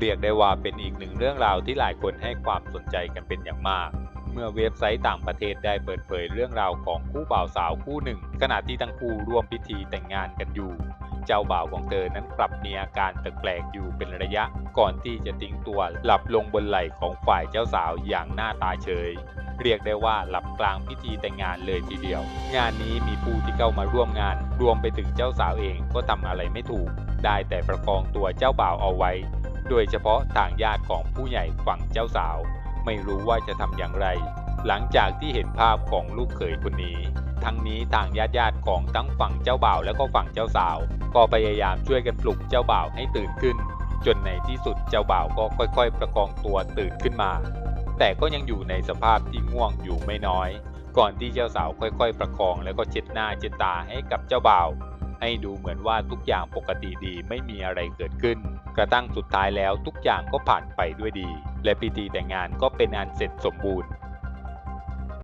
เรียกได้ว่าเป็นอีกหนึ่งเรื่องราวที่หลายคนให้ความสนใจกันเป็นอย่างมาก เมื่อเว็บไซต์ต่างประเทศได้เปิดเผยเรื่องราวของคู่บ่าวสาวคู่หนึ่ง ขณะที่ทั้งคู่ร่วมพิธีแต่งงานกันอยู่ เจ้าบ่าวของเธอนั้นกลับมีอาการแปลกๆอยู่เป็นระยะ ก่อนที่จะทิ้งตัวหลับลงบนไหล่ของฝ่ายเจ้าสาวอย่างหน้าตาเฉยเรียกได้ว่าหลับกลางพิธีแต่งงานเลยทีเดียว งานนี้มีผู้ที่เข้ามาร่วมงาน รวมไปถึงเจ้าสาวเองก็ทำอะไรไม่ถูก ได้แต่ประคองตัวเจ้าบ่าวเอาไว้ โดยเฉพาะทางญาติของผู้ใหญ่ฝั่งเจ้าสาว ไม่รู้ว่าจะทำอย่างไร หลังจากที่เห็นภาพของลูกเขยคนนี้ ทั้งนี้ทางญาติญาติของทั้งฝั่งเจ้าบ่าวและก็ฝั่งเจ้าสาว ก็พยายามช่วยกันปลุกเจ้าบ่าวให้ตื่นขึ้น จนในที่สุดเจ้าบ่าวก็ค่อย ๆ ประคองตัวตื่นขึ้นมา แต่ก็ยังอยู่ในสภาพที่ง่วงอยู่ไม่น้อย ก่อนที่เจ้าสาวค่อย ๆ ประคองแล้วก็เช็ดหน้าเช็ดตาให้กับเจ้าบ่าว ให้ดูเหมือนว่าทุกอย่างปกติดีไม่มีอะไรเกิดขึ้น กระทั่งสุดท้ายแล้วทุกอย่างก็ผ่านไปด้วยดี และพิธีแต่งงานก็เป็นอันเสร็จสมบูรณ์